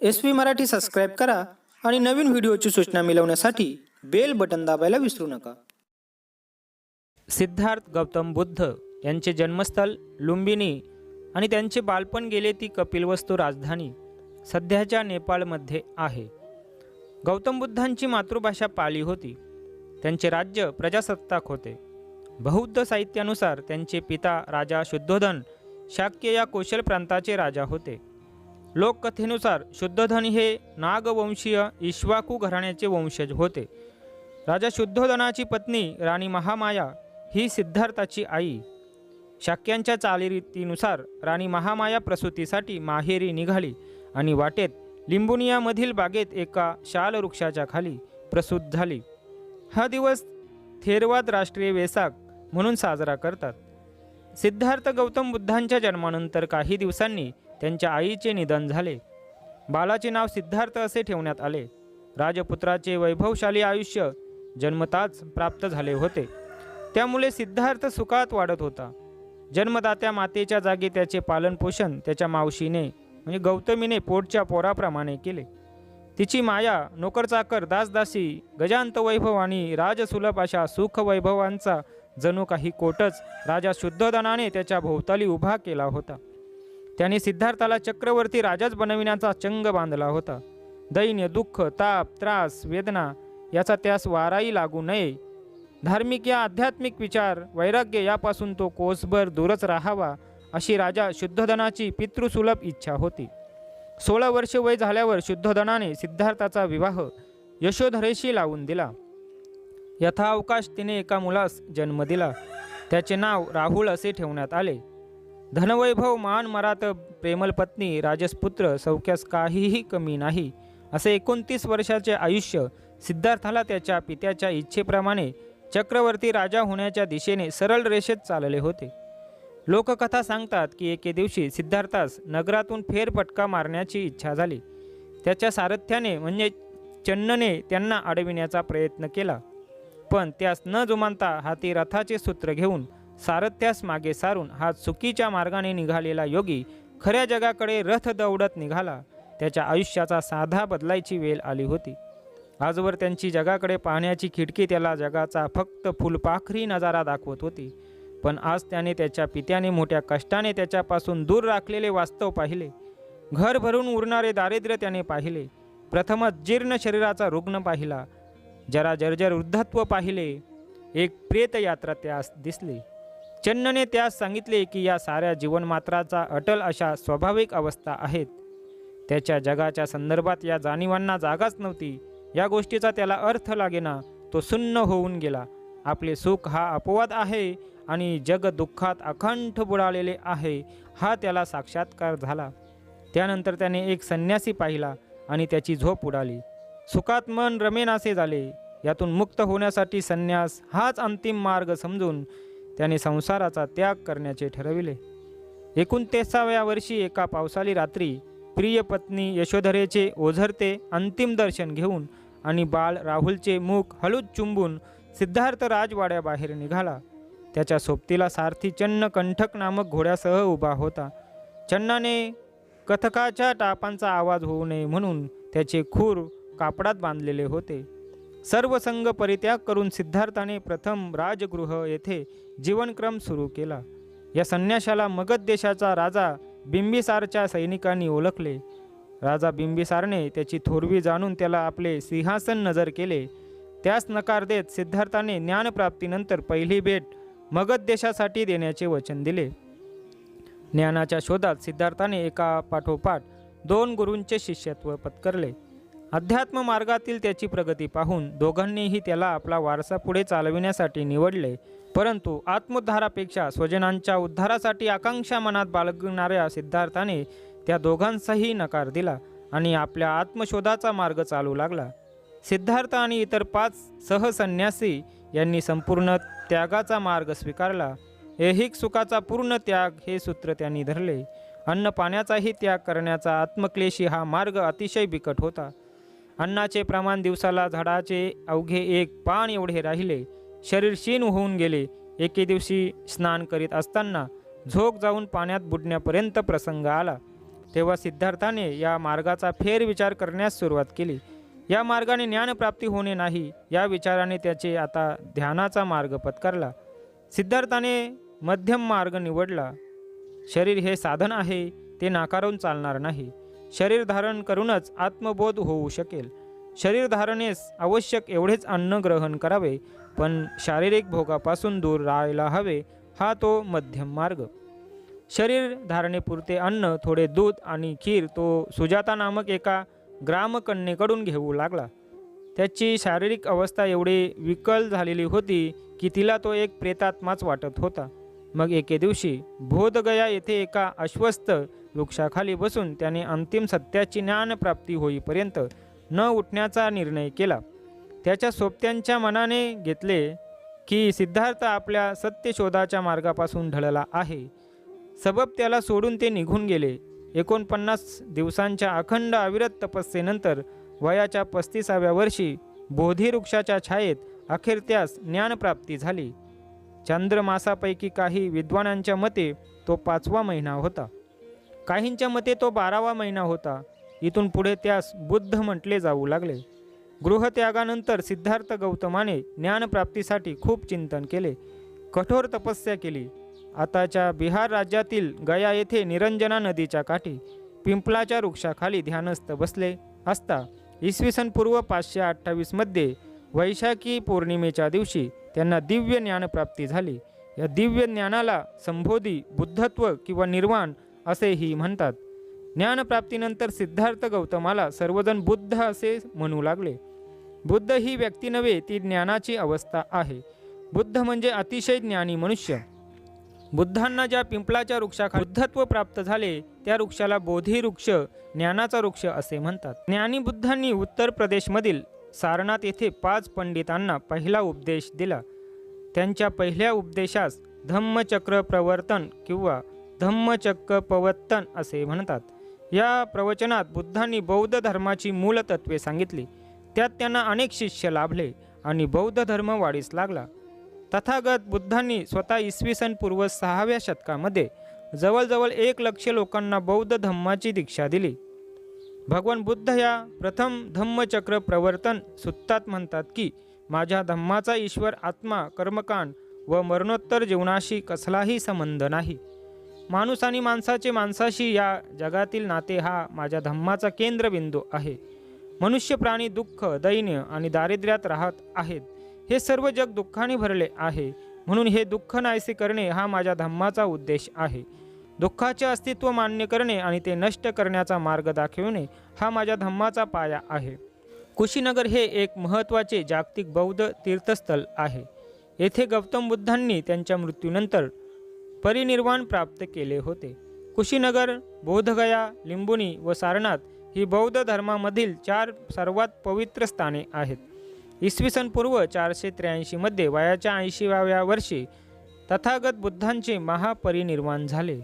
S P Marathi subscribe करा आणि नवीन व्हिडिओची सूचना मिळवण्यासाठी बेल बटन दाबायला विसरू नका. सिद्धार्थ गौतम बुद्ध यांचे जन्मस्थळ लुंबिनी आणि त्यांचे बालपण गेले ती कपिलवस्तू राजधानी सध्याच्या नेपाळमध्ये आहे. गौतम बुद्धांची मातृभाषा पाली होती. त्यांचे राज्य प्रजासत्ताक होते. बौद्ध साहित्यानुसार त्यांचे पिता राजा शुद्धोधन शाक्य या कौशल प्रांताचे राजा होते. लोककथेनुसार शुद्धधन हे नागवंशीय इश्वाकू घराण्याचे वंशज होते. राजा शुद्धोधनाची पत्नी राणी महामाया ही सिद्धार्थाची आई. शाक्यांच्या चालीरीतीनुसार राणी महामाया प्रसूतीसाठी माहेरी निघाली आणि वाटेत लिंबुनियामधील बागेत एका शाल वृक्षाच्या खाली प्रसूत झाली. हा दिवस थेरवाद राष्ट्रीय वेसाक म्हणून साजरा करतात. सिद्धार्थ गौतम बुद्धांच्या जन्मानंतर काही दिवसांनी त्यांच्या आईचे निधन झाले. बालाचे नाव सिद्धार्थ असे ठेवण्यात आले. राजपुत्राचे वैभवशाली आयुष्य जन्मताच प्राप्त झाले होते. त्यामुळे सिद्धार्थ सुखात वाढत होता. जन्मदात्या मातेच्या जागी त्याचे पालनपोषण त्याच्या मावशीने म्हणजे गौतमीने पोटच्या पोराप्रमाणे केले. तिची माया नोकरचाकर दासदासी गजांत वैभव आणि राजसुलभ अशा सुख वैभवांचा जणू काही कोटच राजा शुद्धोधनाने त्याच्या भोवताली उभा केला होता. त्याने सिद्धार्थाला चक्रवर्ती राजाच बनविण्याचा चंग बांधला होता. दैन्य दुःख ताप त्रास वेदना याचा त्यास वाराही लागू नये. धार्मिक या आध्यात्मिक विचार वैराग्य यापासून तो कोसभर दूरच राहावा अशी राजा शुद्धोधनाची पितृसुलभ इच्छा होती. सोळा वर्ष वय झाल्यावर शुद्धोधनाने सिद्धार्थाचा विवाह यशोधरेशी लावून दिला. यथावकाश तिने एका मुलास जन्म दिला. त्याचे नाव राहुल असे ठेवण्यात आले. धनवैभव मान मरात प्रेमल पत्नी राजसपुत्र सौख्यास काहीही कमी नाही. असे एकोणतीस वर्षाचे आयुष्य सिद्धार्थाला त्याच्या पित्याच्या इच्छेप्रमाणे चक्रवर्ती राजा होण्याच्या दिशेने सरळ रेषेत चालले होते. लोककथा सांगतात की एके दिवशी सिद्धार्थास नगरातून फेरफटका मारण्याची इच्छा झाली. त्याच्या सारथ्याने म्हणजे चन्नने त्यांना अडविण्याचा प्रयत्न केला. पण त्यास न जुमानता हाती रथाचे सूत्र घेऊन सारथ्यास मागे सारून हा चुकीच्या मार्गाने निघालेला योगी खऱ्या जगाकडे रथ दौडत निघाला. त्याच्या आयुष्याचा साधा बदलायची वेळ आली होती. आजवर त्यांची जगाकडे पाहण्याची खिडकी त्याला जगाचा फक्त फुलपाखरी नजारा दाखवत होती. पण आज त्याने त्याच्या पित्याने मोठ्या कष्टाने त्याच्यापासून दूर राखलेले वास्तव पाहिले. घर भरून उरणारे दारिद्र्य त्याने पाहिले. प्रथमच जीर्ण शरीराचा रुग्ण पाहिला. जरा जर्जर वृद्धत्व पाहिले. एक प्रेतयात्रा त्यास दिसली. चन्नने त्यास सांगितले की या साऱ्या जीवनमात्राचा अटल अशा स्वाभाविक अवस्था आहेत. त्याच्या जगाच्या संदर्भात या जाणीवांना जागाच नव्हती. या गोष्टीचा त्याला अर्थ लागेना तो सुन्न होऊन गेला. आपले सुख हा अपवाद आहे आणि जग दुःखात अखंड बुडालेले आहे हा त्याला साक्षात्कार झाला. त्यानंतर त्याने एक संन्यासी पाहिला आणि त्याची झोप उडाली. सुखात मन रमेनासे झाले. यातून मुक्त होण्यासाठी संन्यास हाच अंतिम मार्ग समजून त्याने संसाराचा त्याग करण्याचे ठरविले. एकोणतीसाव्या वर्षी एका पावसाळी रात्री प्रिय पत्नी यशोधरेचे ओझरते अंतिम दर्शन घेऊन आणि बाळ राहुलचे मुख हळूच चुंबून सिद्धार्थ राजवाड्याबाहेर निघाला. त्याच्या सोबतीला सारथी चन्न कंठक नामक घोड्यासह उभा होता. चन्नाने कथकाच्या टापांचा आवाज होऊ नये म्हणून त्याचे खूर कापडात बांधलेले होते. सर्व संघ परित्याग करून सिद्धार्थाने प्रथम राजगृह येथे जीवनक्रम सुरू केला. या संन्याशाला मगध देशाचा राजा बिंबिसारच्या सैनिकांनी ओळखले. राजा बिंबिसारने त्याची थोरवी जाणून त्याला आपले सिंहासन नजर केले. त्यास नकार देत सिद्धार्थाने ज्ञानप्राप्तीनंतर पहिली भेट मगध देशासाठी देण्याचे वचन दिले. ज्ञानाच्या शोधात सिद्धार्थाने एका पाठोपाठ दोन गुरूंचे शिष्यत्व पत्करले. अध्यात्म मार्गातील त्याची प्रगती पाहून दोघांनीही त्याला आपला वारसा पुढे चालविण्यासाठी निवडले. परंतु आत्मोद्धारापेक्षा स्वजनांच्या उद्धारासाठी आकांक्षा मनात बाळगणाऱ्या सिद्धार्थाने त्या दोघांचाही नकार दिला आणि आपल्या आत्मशोधाचा मार्ग चालू लागला. सिद्धार्थ आणि इतर पाच सहसन्यासी यांनी संपूर्ण त्यागाचा मार्ग स्वीकारला. ऐहिक सुखाचा पूर्ण त्याग हे सूत्र त्यांनी धरले. अन्न पाण्याचाही त्याग करण्याचा आत्मक्लेशी हा मार्ग अतिशय बिकट होता. अन्नाचे प्रमाण दिवसाला झाडाचे अवघे एक पान एवढे राहिले. शरीर क्षीण होऊन गेले. एके दिवशी स्नान करीत असताना झोक जाऊन पाण्यात बुडण्यापर्यंत प्रसंग आला. तेव्हा सिद्धार्थाने या मार्गाचा फेरविचार करण्यास सुरुवात केली. या मार्गाने ज्ञानप्राप्ती होणे नाही या विचाराने त्याचे आता ध्यानाचा मार्ग पत्करला. सिद्धार्थाने मध्यम मार्ग निवडला. शरीर हे साधन आहे ते नाकारून चालणार नाही. शरीर धारण करूनच आत्मबोध होऊ शकेल. शरीर धारणेस आवश्यक एवढेच अन्न ग्रहण करावे पण शारीरिक भोगापासून दूर राहायला हवे हा तो मध्यम मार्ग. शरीर धारणेपुरते अन्न थोडे दूध आणि खीर तो सुजाता नामक एका ग्रामकन्येकडून घेऊ लागला. त्याची शारीरिक अवस्था एवढी विकल झालेली होती की तिला तो एक प्रेतात्माच वाटत होता. मग एके दिवशी बोधगया येथे एका अश्वस्त वृक्षाखाली बसून त्याने अंतिम सत्याची ज्ञानप्राप्ती होईपर्यंत न उठण्याचा निर्णय केला. त्याच्या सोबत्यांच्या मनाने घेतले की सिद्धार्थ आपल्या सत्यशोधाच्या मार्गापासून ढळला आहे. सबब त्याला सोडून ते निघून गेले. एकोणपन्नास दिवसांच्या अखंड अविरत तपस्येनंतर वयाच्या पस्तीसाव्या वर्षी बोधी वृक्षाच्या छायेत अखेर त्यास ज्ञानप्राप्ती झाली. चांद्रमासापैकी काही विद्वानांच्या मते तो पाचवा महिना होता. काहींच्या मते तो बारावा महिना होता. इथून पुढे त्यास बुद्ध म्हटले जाऊ लागले. गृहत्यागानंतर सिद्धार्थ गौतमाने ज्ञानप्राप्तीसाठी खूप चिंतन केले. कठोर तपस्या केली. आताच्या बिहार राज्यातील गया येथे निरंजना नदीच्या काठी पिंपलाच्या वृक्षाखाली ध्यानस्थ बसले असता इसवी सन पूर्व पाचशे अठ्ठावीसमध्ये वैशाखी पौर्णिमेच्या दिवशी त्यांना दिव्य ज्ञानप्राप्ती झाली. या दिव्य ज्ञानाला संबोधी बुद्धत्व किंवा निर्वाण असेही म्हणतात. ज्ञानप्राप्तीनंतर सिद्धार्थ गौतमाला सर्वजण बुद्ध असे म्हणू लागले. बुद्ध ही व्यक्ती नव्हे ती ज्ञानाची अवस्था आहे. बुद्ध म्हणजे अतिशय ज्ञानी मनुष्य. बुद्धांना ज्या पिंपळाच्या वृक्षाखा बुद्धत्व प्राप्त झाले त्या वृक्षाला बोधी वृक्ष ज्ञानाचा वृक्ष असे म्हणतात. ज्ञानी बुद्धांनी उत्तर प्रदेशमधील सारनाथ येथे पाच पंडितांना पहिला उपदेश दिला. त्यांच्या पहिल्या उपदेशास धम्मचक्र प्रवर्तन किंवा धम्मचक्र प्रवर्तन असे म्हणतात. या प्रवचनात बुद्धांनी बौद्ध धर्माची मूलतत्वे सांगितली. त्यात त्यांना अनेक शिष्य लाभले आणि बौद्ध धर्म वाढीस लागला. तथागत बुद्धांनी स्वतः इसवी सन पूर्व सहाव्या शतकामध्ये जवळजवळ एक लक्ष लोकांना बौद्ध धम्माची दीक्षा दिली. भगवान बुद्ध या प्रथम धम्मचक्र प्रवर्तन सुत्तात म्हणतात की माझ्या धम्माचा ईश्वर आत्मा कर्मकांड व मरणोत्तर जीवनाशी कसलाही संबंध नाही. माणूस आणि माणसाचे माणसाशी या जगातील नाते हा माझ्या धम्माचा केंद्रबिंदू आहे. मनुष्य प्राणी दुःख दैन्य आणि दारिद्र्यात राहत आहेत. हे सर्व जग दुःखाने भरले आहे. म्हणून हे दुःख नाहीसे करणे हा माझ्या धम्माचा उद्देश आहे. दुःखाचे अस्तित्व मान्य करणे आणि ते नष्ट करण्याचा मार्ग दाखविणे हा माझ्या धम्माचा पाया आहे. कुशीनगर हे एक महत्त्वाचे जागतिक बौद्ध तीर्थस्थल आहे. येथे गौतम बुद्धांनी त्यांच्या मृत्यूनंतर परिनिर्वाण प्राप्त केले होते. कुशीनगर बोधगया लिंबुनी व सारनाथ ही बौद्ध धर्मामधील चार सर्वात पवित्र स्थाने आहेत. इसवी सन पूर्व चारशे त्र्याऐंशीमध्ये वयाच्या ऐंशीव्या वर्षी तथागत बुद्धांचे महापरिनिर्वाण झाले.